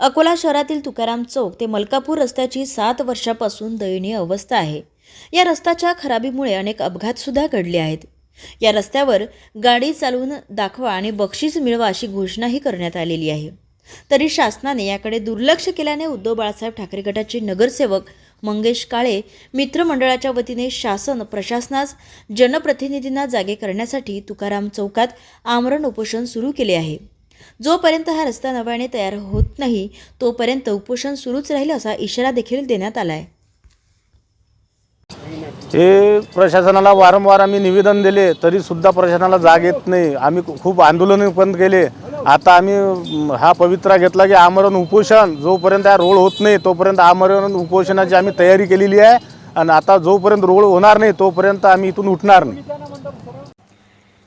अकोला शहरातील तुकाराम चौक ते मलकापूर रस्त्याची सात वर्षापासून दयनीय अवस्था आहे. या रस्त्याच्या खराबीमुळे अनेक अपघातसुद्धा घडले आहेत. या रस्त्यावर गाडी चालवून दाखवा आणि बक्षीस मिळवा अशी घोषणाही करण्यात आलेली आहे. तरी शासनाने याकडे दुर्लक्ष केल्याने उद्धव बाळासाहेब ठाकरे गटाचे नगरसेवक मंगेश काळे मित्रमंडळाच्या वतीने शासन प्रशासनास जनप्रतिनिधींना जागे करण्यासाठी तुकाराम चौकात आमरण उपोषण सुरू केले आहे. जोपर्यंत हा रस्ता नव्याने तयार होत नाही तोपर्यंत उपोषण सुरूच राहील असा इशारा देखील देण्यात आला आहे हे प्रशासनाला वारंवार आम्ही निवेदन दिले तरीसुद्धा प्रशासनाला जाग येत नाही. आम्ही खूप आंदोलन पण केले. आता आम्ही हा पवित्रा घेतला की आमरण उपोषण. जोपर्यंत हा रोड होत नाही तोपर्यंत आमरण उपोषणाची आम्ही तयारी केलेली आहे. आणि आता जोपर्यंत रोड होणार नाही तोपर्यंत आम्ही इथून उठणार नाही.